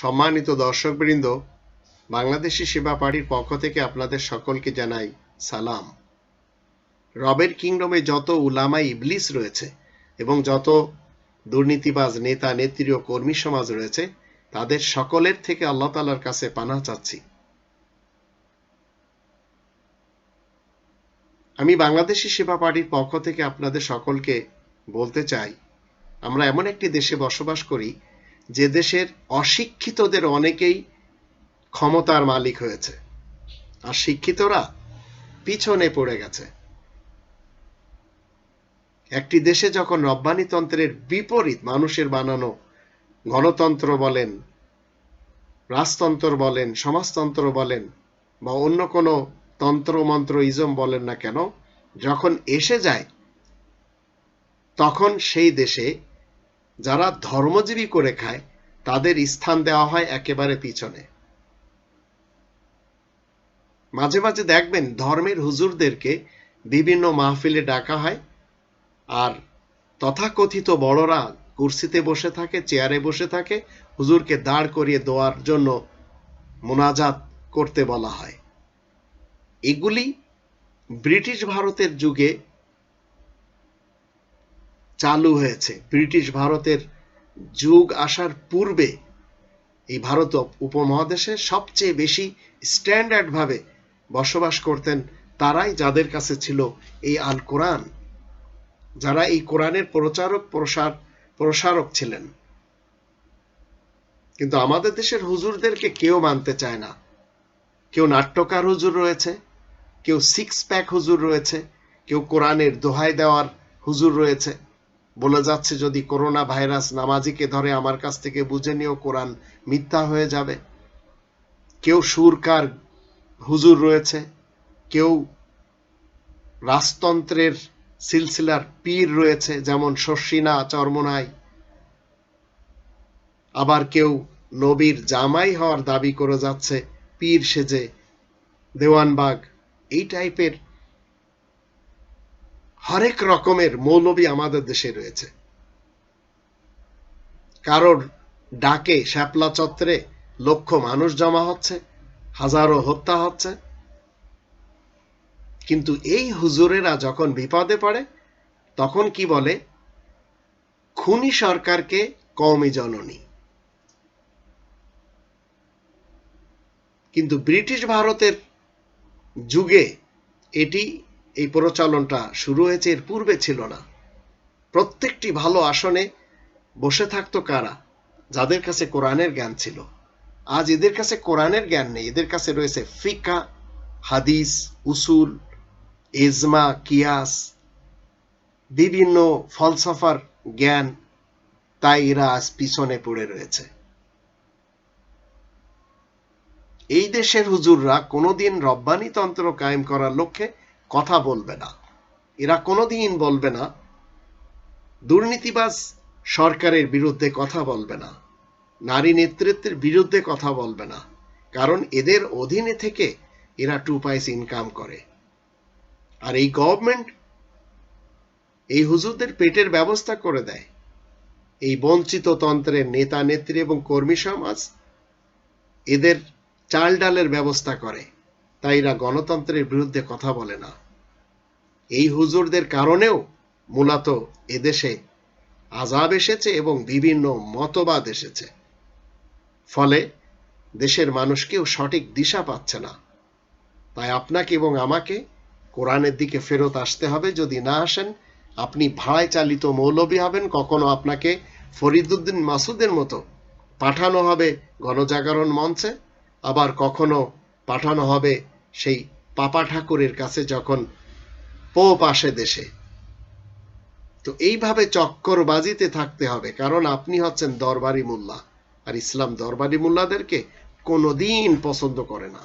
সম্মানিত দর্শকবৃন্দ, বাংলাদেশি সেবা পার্টির পক্ষ থেকে আপনাদের সকলকে জানাই সালাম। রবের কিংডমে যত উলামা ইবলিস রয়েছে এবং যত দুর্নীতিবাজ নেতা, নেত্রী ও কর্মী সমাজ রয়েছে, তাদের সকলের থেকে আল্লাহ তালার কাছে পানা চাচ্ছি। আমি বাংলাদেশি সেবা পার্টির পক্ষ থেকে আপনাদের সকলকে বলতে চাই, আমরা এমন একটি দেশে বসবাস করি যে দেশের অশিক্ষিতদের অনেকেই ক্ষমতার মালিক হয়েছে। আর শিক্ষিতরা পিছনে পড়ে গেছে। একটি দেশে যখন রব্বানিতন্ত্রের বিপরীত মানুষের বানানো গণতন্ত্র বলেন, রাজতন্ত্র বলেন, সমাজতন্ত্র বলেন, বা অন্য কোনো তন্ত্র, মন্ত্র, ইজম বলেন না কেন, যখন এসে যায়, তখন সেই দেশে যারা ধর্মজীবী করে খায়, তাদের স্থান দেওয়া হয় একেবারে পিছনে। মাঝে মাঝে দেখবেন ধর্মের হুজুরদেরকে বিভিন্ন মাহফিলে ডাকা হয় আর তথাকথিত বড়রা কুর্সিতে বসে থাকে, চেয়ারে বসে থাকে, হুজুরকে দাঁড় করিয়ে দেওয়ার জন্য মোনাজাত করতে বলা হয়। এগুলি ব্রিটিশ ভারতের যুগে চালু হয়েছে। ব্রিটিশ ভারতের যুগ আসার পূর্বে এই ভারত উপমহাদেশে সবচেয়ে বেশি স্ট্যান্ডার্ড ভাবে বসবাস করতেন তারাই যাদের কাছে ছিল এই আল কোরআন। যারা এই কোরআনের প্রচারক, প্রসার প্রসারক ছিলেন। কিন্তু আমাদের দেশের হুজুরদেরকে কেউ মানতে চায় না। কেউ নাট্যকার হুজুর রয়েছে, কেউ সিক্স প্যাক হুজুর রয়েছে, কেউ কোরআনের দোহাই দেওয়ার হুজুর রয়েছে। বলে যাচ্ছে, যদি করোনা ভাইরাস নামাজিকে ধরে আমার কাছ থেকে বুঝে নিয়েও কোরআন মিথ্যা হয়ে যাবে। কেউ সুরকার হুজুর রয়েছে, কেউ রাজতন্ত্রের সিলসিলার পীর রয়েছে, যেমন শর্ষিনা চর্মনাই। আবার কেউ নবীর জামাই হওয়ার দাবি করে যাচ্ছে, পীর সেজে, দেওয়ানবাগ, এই টাইপের হরেক রকমের মৌলবী আমাদের দেশে রয়েছে। কারোর ডাকে শ্যাপলা চত্বরে লক্ষ মানুষ জমা হচ্ছে, হাজারো হত্যা হচ্ছে। কিন্তু এই হুজুরেরা যখন বিপদে পড়ে, তখন কি বলে? খুনি সরকারকে কমই জননী। কিন্তু ব্রিটিশ ভারতের যুগে এটি এই প্রচলনটা শুরু হয়েছে, এর পূর্বে ছিল না। প্রত্যেকটি ভালো আসনে বসে থাকতো কারা? যাদের কাছে কোরআনের জ্ঞান ছিল। আজ এদের কাছে কোরআনের জ্ঞান নেই। এদের কাছে রয়েছে ফিকা, হাদিস, উসুল এজমা কিয়াস, বিভিন্ন ফলসফার জ্ঞান। তাই এরা আজ পিছনে পড়ে রয়েছে। এই দেশের হুজুররা কোনোদিন রব্বানি তন্ত্র কায়েম করার লক্ষ্যে কথা বলবে না। এরা কোনোদিন বলবে না, দুর্নীতিবাজ সরকারের বিরুদ্ধে কথা বলবে না, নারী নেতৃত্বের বিরুদ্ধে কথা বলবে না, কারণ এদের অধীনে থেকে এরা টু পাইস ইনকাম করে। আর এই গভর্নমেন্ট এই হুজুরদের পেটের ব্যবস্থা করে দেয়। এই বঞ্চিত তন্ত্রের নেতা, নেত্রী এবং কর্মী সমাজ এদের চাল ডালের ব্যবস্থা করে। তাই এরা গণতন্ত্রের বিরুদ্ধে কথা বলে না। এই হুজুরদের কারণেও মূলত এদেশে আজাব এসেছে এবং বিভিন্ন মতবাদ এসেছে। ফলে দেশের মানুষ কেউ সঠিক দিশা পাচ্ছে না। তাই আপনাকে এবং আমাকে কোরআনের দিকে ফেরত আসতে হবে। যদি না আসেন, আপনি ভাড়ায় চালিত মৌলবী হবেন, কখনো আপনাকে ফরিদুদ্দিন মাসুদের মতো পাঠানো হবে গণজাগরণ মঞ্চে। আবার কখনো পাঠানো হবে সেই পাপা ঠাকুরের কাছে যখন পোপ আসে দেশে। তো এইভাবে চক্করবাজিতে থাকতে হবে, কারণ আপনি হচ্ছেন দরবারি মোল্লা। আর ইসলাম দরবারি মোল্লাদেরকে কোনোদিন পছন্দ করে না।